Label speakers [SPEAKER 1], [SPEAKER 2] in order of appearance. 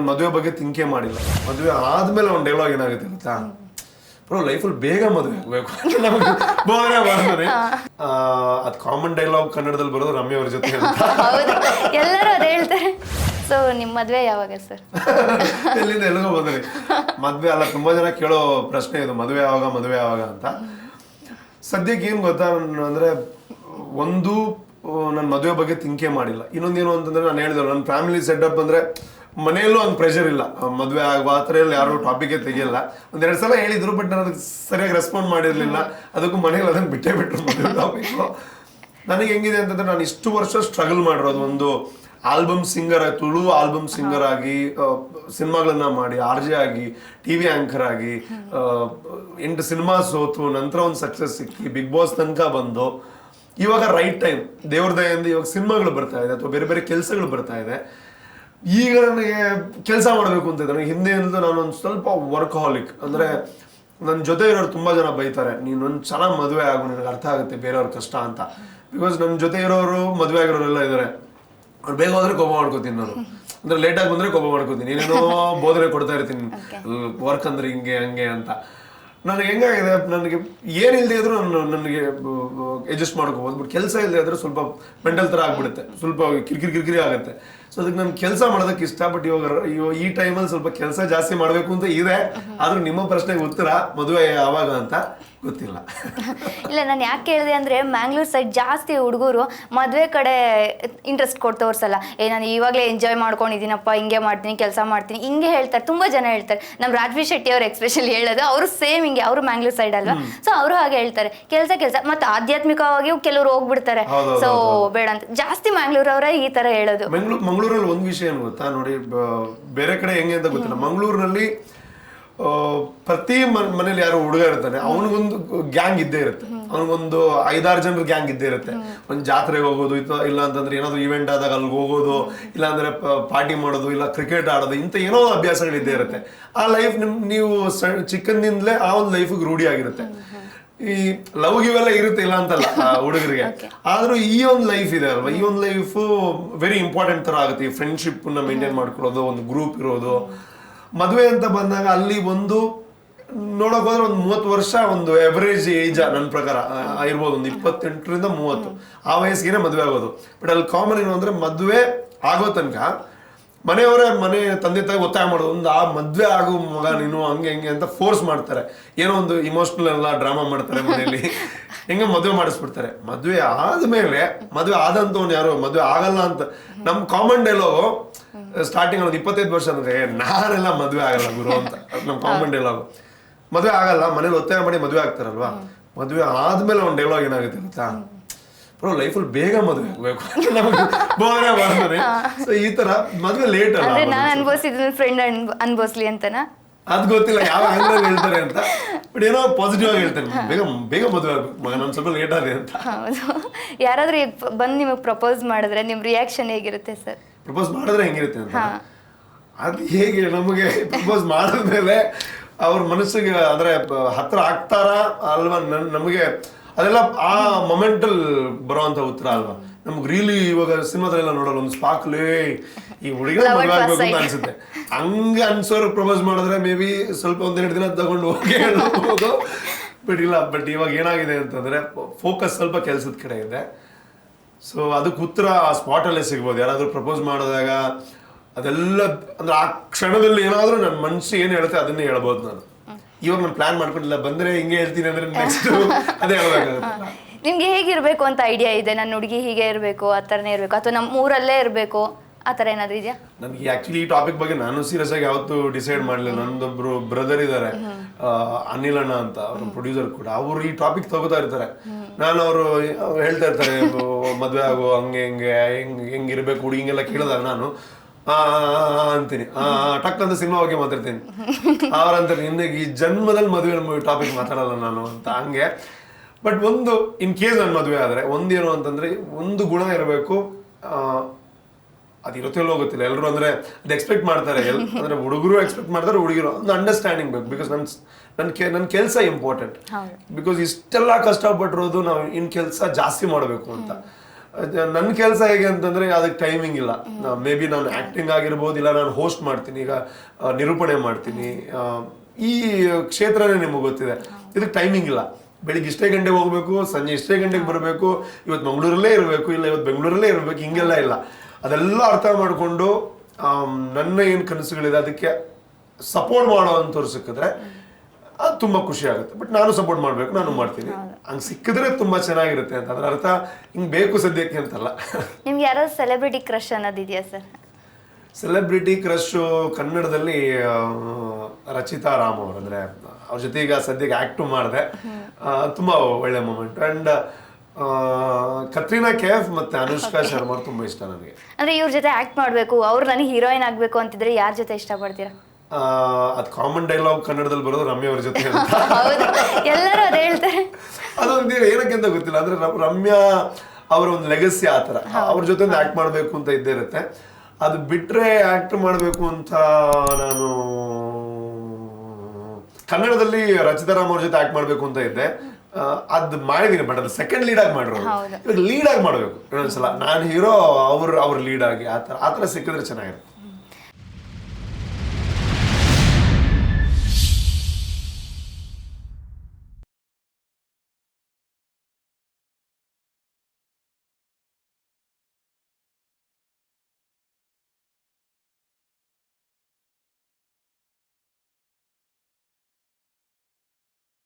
[SPEAKER 1] ನನ್ನ ಮದುವೆ ಬಗ್ಗೆ ತಿಂಕೆ ಮಾಡಿಲ್ಲ. ಮದುವೆ ಆದ್ಮೇಲೆ ಒಂದು ಡೈಲಾಗ್ ಏನಾಗುತ್ತೆ ಗೊತ್ತಾ? ಬ್ರೋ ಲೈಫಲ್ಲಿ ಬೇಗ ಮದುವೆ ಆಗಬೇಕು ನಮಗೆ ಬೋಧನೆ ಮಾಡ್ತಾರೆ. ಅದು ಕಾಮನ್ ಡೈಲಾಗ್ ಕನ್ನಡದಲ್ಲಿ ಬರೋದು ರಮ್ಯ ಅವ್ರ ಜೊತೆ ಅಂತ.
[SPEAKER 2] ಹೌದು. ಎಲ್ಲರೂ ಅದೇ ಹೇಳ್ತಾರೆ. ಸೊ ನಿಮ್ಮ ಮದುವೆ ಯಾವಾಗ ಸರ್?
[SPEAKER 1] ಎಲ್ಲಿಂದ ಎಲ್ಲಿಗೋ ಬಂದ್ರಿ? ಮದ್ವೆ ಅಲ್ಲ ತುಂಬಾ ಜನ ಕೇಳೋ ಪ್ರಶ್ನೆ ಇದು ಮದುವೆ ಯಾವಾಗ ಮದುವೆ ಯಾವಾಗ ಅಂತ. ಸದ್ಯಕ್ಕೆ ಏನು ಗೊತ್ತಾ ನನ್- ಅಂದ್ರೆ ಒಂದು ನನ್ನ ಮದುವೆ ಬಗ್ಗೆ ತಿಂಕೆ ಮಾಡಿಲ್ಲ. ಇನ್ನೊಂದೇನು ಅಂತಂದ್ರೆ ನಾನು ಹೇಳಿದ್ರು ನನ್ನ ಫ್ಯಾಮಿಲಿ ಸೆಟಪ್ ಅಂದ್ರೆ ಮನೆಯಲ್ಲೂ ಒಂದು ಪ್ರೆಷರ್ ಇಲ್ಲ. ಮದುವೆ ಆಗುವ ಆ ಥರ ಎಲ್ಲ ಯಾರು ಟಾಪಿಕೇ ತೆಗಿಯಲ್ಲ. ಒಂದೆರಡು ಸಲ ಹೇಳಿದ್ರು ಬಟ್ ನಾನು ಅದಕ್ಕೆ ಸರಿಯಾಗಿ ರೆಸ್ಪಾಂಡ್ ಮಾಡಿರಲಿಲ್ಲ. ಅದಕ್ಕೂ ಮನೇಲಿ ಅದನ್ನು ಬಿಟ್ಟೇ ಬಿಟ್ಟರು ಮದುವೆ ನನಗೆ ಹೆಂಗಿದೆ ಅಂತಂದ್ರೆ ನಾನು ಇಷ್ಟು ವರ್ಷ ಸ್ಟ್ರಗಲ್ ಮಾಡಿರೋದು. ಒಂದು album singer Tulu album singer ಆಗಿ ಸಿನಿಮಾಗಳನ್ನ ಮಾಡಿ, ಆರ್ ಜೆ ಆಗಿ, ಟಿ ವಿ ಆಂಕರ್ ಆಗಿ ಎಂಟು ಸಿನಿಮಾ ಸೋತು, ನಂತರ ಒಂದು ಸಕ್ಸಸ್ ಸಿಕ್ಕಿ ಬಿಗ್ ಬಾಸ್ ತನಕ ಬಂದು, ಇವಾಗ ರೈಟ್ ಟೈಮ್ ದೇವ್ರ ದಯೆಯಿಂದ ಇವಾಗ ಸಿನಿಮಾಗಳು ಬರ್ತಾ ಇದೆ, ಅಥವಾ ಬೇರೆ ಬೇರೆ ಕೆಲಸಗಳು ಬರ್ತಾ ಇದೆ. ಈಗ ನನಗೆ ಕೆಲಸ ಮಾಡಬೇಕು ಅಂತ ನನಗೆ ಹಿಂದೆಯಿಂದ ನಾನು ಒಂದು ಸ್ವಲ್ಪ ವರ್ಕಹಾಲಿಕ್ ಅಂದ್ರೆ ನನ್ನ ಜೊತೆ ಇರೋರು ತುಂಬಾ ಜನ ಬೈತಾರೆ ನೀನು ಒಂದು ಚೆನ್ನಾಗಿ ಮದುವೆ ಆಗು ನನಗೆ ಅರ್ಥ ಆಗುತ್ತೆ ಬೇರೆಯವ್ರ ಕಷ್ಟ ಅಂತ. ಬಿಕಾಸ್ ನನ್ನ ಜೊತೆ ಇರೋರು ಮದುವೆ ಆಗಿರೋರೆಲ್ಲ ಇದ್ದಾರೆ ಅವ್ರು ಬೇಗ ಹೋದ್ರೆ ಕೋಪ ಮಾಡ್ಕೋತೀನಿ ನಾನು. ಅಂದ್ರೆ ಲೇಟ್ ಆಗಿ ಬಂದ್ರೆ ಕೋಪ ಮಾಡ್ಕೋತೀನಿ. ಏನೇನೋ ಬೋಧನೆ ಕೊಡ್ತಾ ಇರ್ತೀನಿ. ವರ್ಕ್ ಅಂದ್ರೆ ಹಿಂಗೆ ಹಂಗೆ ಅಂತ. ನನಗೆ ಹೆಂಗಾಗಿದೆ? ನನಗೆ ಏನಿಲ್ಲದೆ ಇದ್ರು ನಾನು ನನಗೆ ಅಡ್ಜಸ್ಟ್ ಮಾಡ್ಕೋಬೋದು ಬಂದ್ಬಿಟ್ಟು ಕೆಲಸ ಇಲ್ಲದೆ ಇದ್ರೆ ಸ್ವಲ್ಪ ಮೆಂಟಲ್ ಥರ ಆಗ್ಬಿಡುತ್ತೆ. ಸ್ವಲ್ಪ ಕಿರಿಕಿರಿ ಕಿರಿಕಿರಿ ಆಗುತ್ತೆ. ಸೊ ಅದಕ್ಕೆ ನಾನು ಕೆಲಸ ಮಾಡೋದಕ್ಕೆ ಇಷ್ಟ ಬಟ್ ಇವಾಗ ಇವಾಗ ಈ ಟೈಮಲ್ಲಿ ಸ್ವಲ್ಪ ಕೆಲಸ ಜಾಸ್ತಿ ಮಾಡಬೇಕು ಅಂತ ಇದೆ. ಆದರೂ ನಿಮ್ಮ ಪ್ರಶ್ನೆಗೆ ಉತ್ತರ ಮದುವೆ ಯಾವಾಗ ಅಂತ. ಗೊತ್ತಿಲ್ಲ.
[SPEAKER 2] ಇಲ್ಲ ನಾನು ಯಾಕೆ ಕೇಳಿದೆ ಅಂದರೆ ಮ್ಯಾಂಗ್ಳೂರ್ ಸೈಡ್ ಜಾಸ್ತಿ ಹುಡುಗರು ಮದುವೆ ಕಡೆ ಇಂಟ್ರೆಸ್ಟ್ ಕೊಟ್ಟು ತೋರಿಸಲ್ಲ. ಏ ನಾನು ಇವಾಗಲೇ ಎಂಜಾಯ್ ಮಾಡ್ಕೊಂಡಿದ್ದೀನಪ್ಪ ಹಿಂಗೆ ಮಾಡ್ತೀನಿ ಕೆಲಸ ಮಾಡ್ತೀನಿ ಹಿಂಗೆ ಹೇಳ್ತಾರೆ ತುಂಬ ಜನ ಹೇಳ್ತಾರೆ. ನಮ್ಮ ರಾಜ್ವಿ ಶೆಟ್ಟಿ ಅವ್ರು ಎಕ್ಸ್ಪೆಷಲಿ ಹೇಳೋದು ಅವರು ಸೇಮ್ ಹಿಂಗೆ ಅವರು ಮ್ಯಾಂಗ್ಳೂರ್ ಸೈಡ್ ಅಲ್ವಾ? ಸೊ ಅವರು ಹಾಗೆ ಹೇಳ್ತಾರೆ. ಕೆಲಸ ಕೆಲಸ ಮತ್ತು ಆಧ್ಯಾತ್ಮಿಕವಾಗಿಯೂ ಕೆಲವರು ಹೋಗ್ಬಿಡ್ತಾರೆ. ಸೊ ಬೇಡ ಅಂತ. ಜಾಸ್ತಿ ಮ್ಯಾಂಗ್ಳೂರ್ ಅವರೇ ಈ ಥರ ಹೇಳೋದು.
[SPEAKER 1] ಮಂಗ್ಳೂರಲ್ಲಿ ಒಂದು ವಿಷಯ ಏನು ಗೊತ್ತಾ? ನೋಡಿ ಬೇರೆ ಕಡೆ ಹೆಂಗೆ ಅಂತ ಗೊತ್ತಿಲ್ಲ. ಮಂಗಳೂರಿನಲ್ಲಿ ಪ್ರತಿ ಮನ್- ಮನೇಲಿ ಯಾರು ಹುಡುಗ ಇರ್ತಾನೆ ಅವನಿಗೊಂದು ಗ್ಯಾಂಗ್ ಇದ್ದೇ ಇರುತ್ತೆ. ಅವನಿಗೊಂದು ಐದಾರು ಜನರ ಗ್ಯಾಂಗ್ ಇದ್ದೇ ಇರುತ್ತೆ. ಒಂದು ಜಾತ್ರೆಗೆ ಹೋಗೋದು ಇಲ್ಲ ಅಂತಂದ್ರೆ ಏನಾದ್ರು ಇವೆಂಟ್ ಆದಾಗ ಅಲ್ಲಿಗೆ ಹೋಗೋದು ಇಲ್ಲ ಅಂದ್ರೆ ಪಾರ್ಟಿ ಮಾಡೋದು ಇಲ್ಲ ಕ್ರಿಕೆಟ್ ಆಡೋದು ಇಂಥ ಏನೋ ಅಭ್ಯಾಸಗಳು ಇದ್ದೇ ಇರುತ್ತೆ. ಆ ಲೈಫ್ ನಿಮ್ ನೀವು ಚಿಕ್ಕಂದಿಂದಲೇ ಆ ಒಂದು ಲೈಫಿಗೆ ರೂಢಿ ಆಗಿರುತ್ತೆ. ಈ ಲವ್ ಇವೆಲ್ಲ ಇರುತ್ತೆ ಇಲ್ಲ ಅಂತಲ್ಲ ಆ ಹುಡುಗರಿಗೆ. ಆದ್ರೂ ಈ ಒಂದು ಲೈಫ್ ಇದೆ ಅಲ್ವಾ? ಈ ಒಂದು ಲೈಫ್ ವೆರಿ ಇಂಪಾರ್ಟೆಂಟ್ ತರ ಆಗುತ್ತೆ. ಈ ಫ್ರೆಂಡ್ಶಿಪ್ನ ಮೇಂಟೈನ್ ಮಾಡ್ಕೊಳ್ಳೋದು ಒಂದು ಗ್ರೂಪ್ ಇರೋದು. ಮದುವೆ ಅಂತ ಬಂದಾಗ ಅಲ್ಲಿ ಒಂದು, ನೋಡಕ್ ಹೋದ್ರೆ ಒಂದು ಮೂವತ್ತು ವರ್ಷ ಒಂದು ಎವರೇಜ್ ಏಜ್ ನನ್ನ ಪ್ರಕಾರ ಇರ್ಬೋದು. ಒಂದು ಇಪ್ಪತ್ತೆಂಟರಿಂದ ಮೂವತ್ತು. ಆ ವಯಸ್ಸಿಗೆ ಮದುವೆ ಆಗೋದು. ಬಟ್ ಅಲ್ಲಿ ಕಾಮನ್ ಏನು ಅಂದ್ರೆ ಮದುವೆ ಆಗೋ ತನಕ ಮನೆಯವರೇ ಮನೆ ತಂದೆ ತಾಯಿ ಒತ್ತಾಯ ಮಾಡೋದು ಒಂದು ಆ ಮದ್ವೆ ಆಗು ಮಗ ನೀನು ಹಂಗೆ ಹೆಂಗೆ ಅಂತ ಫೋರ್ಸ್ ಮಾಡ್ತಾರೆ. ಏನೋ ಒಂದು ಇಮೋಷ್ನಲ್ ಎಲ್ಲ ಡ್ರಾಮಾ ಮಾಡ್ತಾರೆ ಮನೆಯಲ್ಲಿ. ಹೆಂಗೆ ಮದುವೆ ಮಾಡಿಸ್ಬಿಡ್ತಾರೆ. ಮದುವೆ ಆದಮೇಲೆ ಮದುವೆ ಆದಂಥವ್ನು ಯಾರು? ಮದುವೆ ಆಗಲ್ಲ ಅಂತ. ನಮ್ಮ ಕಾಮನ್ ಡೈಲಾಗು ಸ್ಟಾರ್ಟಿಂಗ್ ಒಂದು ಇಪ್ಪತ್ತೈದು ವರ್ಷ ಅಂದ್ರೆ "ಏ, ನಾನೆಲ್ಲ ಮದುವೆ ಆಗಲ್ಲ ಗುರು ಅಂತ. ನಮ್ಮ ನಮ್ ಕಾಮನ್ ಡೈಲಾಗು ಮದುವೆ ಆಗಲ್ಲ ಮನೇಲಿ ಒತ್ತಾಯ ಮಾಡಿ ಮದುವೆ ಆಗ್ತಾರಲ್ವಾ? ಮದುವೆ ಆದ್ಮೇಲೆ ಒಂದು ಡೈಲಾಗ್ ಏನಾಗುತ್ತೆ ಗೊತ್ತಾ? ಬ್ರೋ ಲೈಫಲ್ಲಿ ಬೇಗ ಮದುವೆ. ಆಗಬೇಕು ನಮಗೆ ಬೋಧನೆ ಮಾಡ್ತಾರೆ ಸೊ ಈ ತರ ಮದುವೆ ಲೇಟ್ ಅಲ್ಲ
[SPEAKER 2] ಅಂದ್ರೆ ನಾನು ಅನ್ಭವಿಸಿದ್ದೀನಿ ಫ್ರೆಂಡ್ ಅನ್ಭವಿಸ್ಲಿ ಅಂತನಾ?
[SPEAKER 1] ಅದ್ ಗೊತ್ತಿಲ್ಲ ಯಾವ ಆಂಗ್ಲಲ್ಲಿ ಹೇಳ್ತಾರೆ ಅಂತ. ಬಟ್ ಏನೋ ಪಾಸಿಟಿವ್ ಆಗಿ ಹೇಳ್ತಾರೆ. ಬೇಗ ಬೇಗ ಮದುವೆ ಮಗ ನಾನು ಸ್ವಲ್ಪ ಲೇಟ್ ಆದೆ ಅಂತ.
[SPEAKER 2] ಹೌದು. ಯಾರಾದರೂ ಬಂದು ನಿಮಗೆ ಪ್ರಪೋಸ್ ಮಾಡಿದ್ರೆ ನಿಮ್ಮ ರಿಯಾಕ್ಷನ್ ಹೇಗಿರುತ್ತೆ ಸರ್?
[SPEAKER 1] ಪ್ರಪೋಸ್ ಮಾಡಿದ್ರೆ ಹೆಂಗಿರುತ್ತೆ ಅಂತ? ಅದು ಹೇಗೆ ನಮಗೆ ಪ್ರಪೋಸ್ ಮಾಡಿದ್ಮೇಲೆ ಅವ್ರ ಮನಸ್ಸಿಗೆ ಅಂದ್ರೆ ಹತ್ರ ಆಗ್ತಾರ ಅಲ್ವಾ? ನಮಗೆ ಅದೆಲ್ಲ ಆ ಮೊಮೆಂಟಲ್ ಬರುವಂತ ಉತ್ತರ ಅಲ್ವಾ? ನಮ್ಗೆ ರೀಲಿ ಇವಾಗ ಸಿನಿಮಾದಲ್ಲೆಲ್ಲ ನೋಡಲ್ಲ ಒಂದು ಸ್ಪಾಕ್ಲೇ ಈ ಹುಡುಗಿನ ಮದುವೆ ಆಗ್ಬೇಕು ಅಂತ ಅನ್ಸುತ್ತೆ. ಹಂಗ ಅನ್ಸೋರ್ ಪ್ರಪೋಸ್ ಮಾಡಿದ್ರೆ ಮೇ ಬಿ ಸ್ವಲ್ಪ ಒಂದೆರಡು ದಿನ ತಗೊಂಡು ಹೋಗಿ ಹೇಳ್ಬೋದು. ಬಟ್ ಇಲ್ಲ ಬಟ್ ಇವಾಗ ಏನಾಗಿದೆ ಅಂತಂದ್ರೆ ಫೋಕಸ್ ಸ್ವಲ್ಪ ಕೆಲಸದ ಕಡೆ ಇದೆ. ಸೊ ಅದಕ್ಕೆ ಉತ್ತರ ಆ ಸ್ಪಾಟಲ್ಲೇ ಸಿಗ್ಬೋದು. ಯಾರಾದ್ರೂ ಪ್ರಪೋಸ್ ಮಾಡಿದಾಗ ಅದೆಲ್ಲ ಅಂದ್ರೆ ಆ ಕ್ಷಣದಲ್ಲಿ ಏನಾದ್ರೂ ನನ್ನ ಮನಸ್ಸು ಏನು ಹೇಳುತ್ತೆ ಅದನ್ನೇ ಹೇಳ್ಬೋದು ನಾನು. ಇವಾಗ ನಾನು ಪ್ಲಾನ್ ಮಾಡ್ಕೊಂಡಿಲ್ಲ ಬಂದ್ರೆ ಹಿಂಗೆ ಹೇಳ್ತೀನಿ ಅಂದ್ರೆ ನೆಕ್ಸ್ಟ್ ಅದೇ ಹೇಳಬೇಕಾಗುತ್ತೆ
[SPEAKER 2] ನಿಮ್ಗೆ ಹೇಗಿರ್ಬೇಕು ಅಂತ ಐಡಿಯಾ ಇದೆ? ನನ್ನ ಹುಡುಗಿ ಹೀಗೆ ಇರಬೇಕು ಆ ಥರನೇ ಇರಬೇಕು ಅಥವಾ ನಮ್ಮ ಊರಲ್ಲೇ ಇರಬೇಕು ಆ ಥರ ಏನಾದರೂ ಇದೆಯಾ?
[SPEAKER 1] ನನಗೆ ಆಕ್ಚುಲಿ ಈ ಟಾಪಿಕ್ ಬಗ್ಗೆ ನಾನು ಸೀರಿಯಸ್ ಆಗಿ ಯಾವತ್ತೂ ಡಿಸೈಡ್ ಮಾಡಲಿಲ್ಲ. ನಂದೊಬ್ರು ಬ್ರದರ್ ಇದ್ದಾರೆ ಅನಿಲ್ ಅಣ್ಣ ಅಂತ ಅವ್ರ ಪ್ರೊಡ್ಯೂಸರ್ ಕೂಡ. ಅವರು ಈ ಟಾಪಿಕ್ ತಗೋತಾ ಇರ್ತಾರೆ. ನಾನು ಅವರು ಹೇಳ್ತಾ ಇರ್ತಾರೆ ಮದುವೆ ಮದ್ವೆ ಆಗೋ ಹಂಗೆ ಹಿಂಗೆ ಹೆಂಗ್ ಹೆಂಗಿರ್ಬೇಕು ಹುಡುಗಿಂಗೆಲ್ಲ ಕೇಳಿದಾಗ ನಾನು ಆ ಅಂತೀನಿ. ಆ ಟಕ್ ಅಂತ ಸಿನಿಮಾ ಬಗ್ಗೆ ಮಾತಾಡ್ತೀನಿ. ಅವ್ರಂತಾರೆ ನಿಮಗೆ ಈ ಜನ್ಮದಲ್ಲಿ ಮದುವೆ ಟಾಪಿಕ್ ಮಾತಾಡಲ್ಲ ನಾನು ಅಂತ ಹಂಗೆ. ಬಟ್ ಒಂದು ಇನ್ ಕೇಸ್ ನನ್ನ ಮದುವೆ ಆದ್ರೆ ಒಂದೇನು ಅಂತಂದ್ರೆ ಒಂದು ಗುಣ ಇರಬೇಕು. ಅದಿರುತ್ತೋ ಇಲ್ಲೋ ಗೊತ್ತಿಲ್ಲ. ಎಲ್ಲರೂ ಅಂದ್ರೆ ಅದು ಎಕ್ಸ್ಪೆಕ್ಟ್ ಮಾಡ್ತಾರೆ. ಎಲ್ ಅಂದ್ರೆ ಹುಡುಗರು ಎಕ್ಸ್ಪೆಕ್ಟ್ ಮಾಡ್ತಾರೆ ಹುಡುಗಿರು. ಒಂದು ಅಂಡರ್ಸ್ಟ್ಯಾಂಡಿಂಗ್ ಬೇಕು. ಬಿಕಾಸ್ ನನ್ನ ನನ್ನ ಕೆ ನನ್ನ ಕೆಲಸ ಇಂಪಾರ್ಟೆಂಟ್. ಬಿಕಾಸ್ ಇಷ್ಟೆಲ್ಲ ಕಷ್ಟಪಟ್ಟಿರೋದು ನಾವು ಇನ್ ಕೆಲಸ ಜಾಸ್ತಿ ಮಾಡಬೇಕು ಅಂತ. ನನ್ನ ಕೆಲಸ ಹೇಗೆ ಅಂತಂದ್ರೆ ಅದಕ್ಕೆ ಟೈಮಿಂಗ್ ಇಲ್ಲ. ಮೇ ಬಿ ನಾನು ಆಕ್ಟಿಂಗ್ ಆಗಿರ್ಬೋದು ಇಲ್ಲ ನಾನು ಹೋಸ್ಟ್ ಮಾಡ್ತೀನಿ, ಈಗ ನಿರೂಪಣೆ ಮಾಡ್ತೀನಿ ಈ ಕ್ಷೇತ್ರನೇ ನಿಮಗೆ ಗೊತ್ತಿದೆ. ಇದಕ್ಕೆ ಟೈಮಿಂಗ್ ಇಲ್ಲ. ಬೆಳಿಗ್ಗೆ ಇಷ್ಟೇ ಗಂಟೆಗೆ ಹೋಗ್ಬೇಕು, ಸಂಜೆ ಇಷ್ಟೇ ಗಂಟೆಗೆ ಬರಬೇಕು ಇವತ್ತು ಮಂಗಳೂರಲ್ಲೇ ಇರಬೇಕು, ಇಲ್ಲ ಇವತ್ತು ಬೆಂಗಳೂರಲ್ಲೇ ಇರಬೇಕು, ಹಿಂಗೆಲ್ಲ ಇಲ್ಲ. ಅದೆಲ್ಲ ಅರ್ಥ ಮಾಡಿಕೊಂಡು ನನ್ನ ಏನು ಕನಸುಗಳಿದೆ ಅದಕ್ಕೆ ಸಪೋರ್ಟ್ ಮಾಡೋ ಅಂತ ಸಿಕ್ಕಿದ್ರೆ ಅದು ತುಂಬಾ ಖುಷಿ ಆಗುತ್ತೆ. ಬಟ್ ನಾನು ಸಪೋರ್ಟ್ ಮಾಡಬೇಕು ನಾನು ಮಾಡ್ತೀನಿ. ಹಂಗೆ ಸಿಕ್ಕಿದ್ರೆ ತುಂಬಾ ಚೆನ್ನಾಗಿರುತ್ತೆ ಅಂತ. ಅದರ ಅರ್ಥ ಹಿಂಗೆ ಬೇಕು ಸದ್ಯಕ್ಕೆ ಅಂತಲ್ಲ.
[SPEAKER 2] ನಿಮ್ಗೆ ಯಾರಾದ್ರು ಸೆಲೆಬ್ರಿಟಿ ಕ್ರಶ್ ಅನ್ನೋದಿದೆಯಾ ಸರ್?
[SPEAKER 1] ಸೆಲೆಬ್ರಿಟಿ ಕ್ರಶ್ ಕನ್ನಡದಲ್ಲಿ ರಚಿತಾ ರಾಮ್ ಅವರು. ಅಂದ್ರೆ ಅವ್ರ ಜೊತೆ ಈಗ ಸದ್ಯಕ್ಕೆ ಆಕ್ಟ್ ಮಾಡಿದೆ. ತುಂಬಾ ಒಳ್ಳೆ ಮೂಮೆಂಟ್ ಅಂಡ್ ಕತ್ರಿನಾ ಕೆಫ್ ಮತ್ತೆ ಅನುಷ್ಕಾ ಶರ್ಮಾ ತುಂಬ ತುಂಬಾ ಇಷ್ಟ ನನಗೆ.
[SPEAKER 2] ಅಂದ್ರೆ ಇವ್ರ ಜೊತೆ ಆಕ್ಟ್ ಮಾಡಬೇಕು ಅವ್ರು ನನಗೆ ಹೀರೋಯಿನ್ ಆಗಬೇಕು ಅಂತಿದ್ರೆ ಯಾರ ಜೊತೆ ಇಷ್ಟಪಡ್ತೀರಾ?
[SPEAKER 1] ಅದು ಕಾಮನ್ ಡೈಲಾಗ್ ಕನ್ನಡದಲ್ಲಿ ಬರೋದು ರಮ್ಯ ಅವ್ರ ಜೊತೆ ಅಂತ.
[SPEAKER 2] ಎಲ್ಲರೂ ಅದೇ ಹೇಳ್ತಾರೆ.
[SPEAKER 1] ಅದೊಂದು ಏನಕ್ಕೆ ಅಂತ ಗೊತ್ತಿಲ್ಲ. ಅಂದ್ರೆ ರಮ್ಯಾ ಅವರ ಒಂದು ಲೆಗಸಿ ಆ ಥರ. ಅವ್ರ ಜೊತೆ ಒಂದು ಆಕ್ಟ್ ಮಾಡಬೇಕು ಅಂತ ಇದ್ದೇ ಇರುತ್ತೆ. ಅದು ಬಿಟ್ರೆ ಆಕ್ಟ್ ಮಾಡಬೇಕು ಅಂತ ನಾನು ಕನ್ನಡದಲ್ಲಿ ರಚಿತಾರಾಮ್ ಅವ್ರ ಜೊತೆ ಆಕ್ಟ್ ಮಾಡಬೇಕು ಅಂತ ಇದ್ದೆ. ಅದು ಮಾಡಿದೀನಿ ಬಟ್ ಅದು ಸೆಕೆಂಡ್ ಲೀಡ್ ಆಗಿ ಮಾಡಿರೋದು. ಇವಾಗ ಲೀಡ್ ಆಗಿ ಮಾಡಬೇಕು. ಇನ್ನೊಂದ್ಸಲ. ನಾನು ಹೀರೋ ಅವ್ರ ಅವ್ರ ಲೀಡ್ ಆಗಿ ಆ ಥರ. ಆ ಥರ ಸಿಕ್ಕಿದ್ರೆ ಚೆನ್ನಾಗಿರುತ್ತೆ.